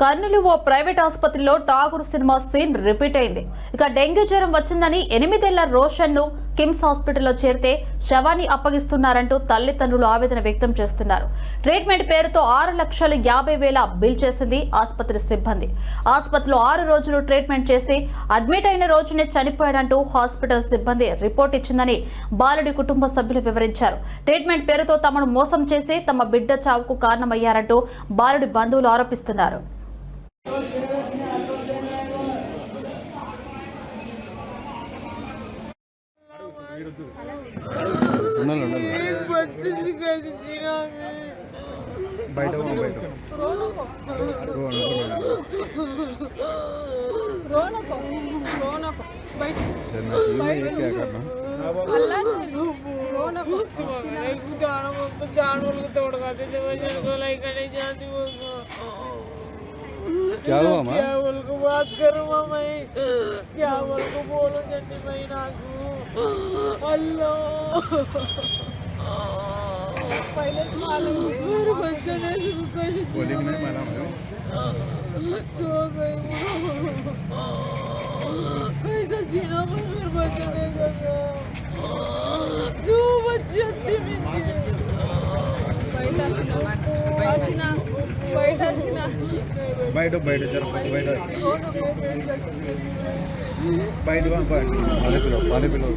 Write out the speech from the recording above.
కర్నూలు ఓ private ఆసుపత్రిలో Tagore cinema scene repeat అయింది. ఇక డెంగ్యూ జ్వరం వచ్చిందని ఎనిమిదేళ్ళ రోషన్ను కిమ్స్ హాస్పిటల్లో చేరితే శవాన్ని అప్పగిస్తున్నారంటూ తల్లిదండ్రులు ఆవేదన వ్యక్తం చేస్తున్నారు. ట్రీట్మెంట్ పేరుతో ఆరు లక్షలు యాభై వేల బిల్ చేసింది ఆసుపత్రి సిబ్బంది. ఆసుపత్రిలో ఆరు రోజులు ట్రీట్మెంట్ చేసి అడ్మిట్ అయిన రోజునే చనిపోయాడంటూ హాస్పిటల్ సిబ్బంది రిపోర్ట్ ఇచ్చిందని బాలుడి కుటుంబ సభ్యులు వివరించారు. ట్రీట్మెంట్ పేరుతో తమను మోసం చేసి తమ బిడ్డ చావుకు కారణమయ్యారంటూ బాలుడి బంధువులు ఆరోపిస్తున్నారు. బయట పో, బయట రోనకో. क्या हुआ माँ? क्या बोल को बात करूँ मैं क्या बोल को बोलो जन्नी मैं नाकू अल्लाह पहले तो मालूम मेरे बच्चे ने इसको कैसे बोले कि नहीं मालूम है सो गई బయట బయట బయట జర బయట. బయట పానీ పిలో పానీ పిలో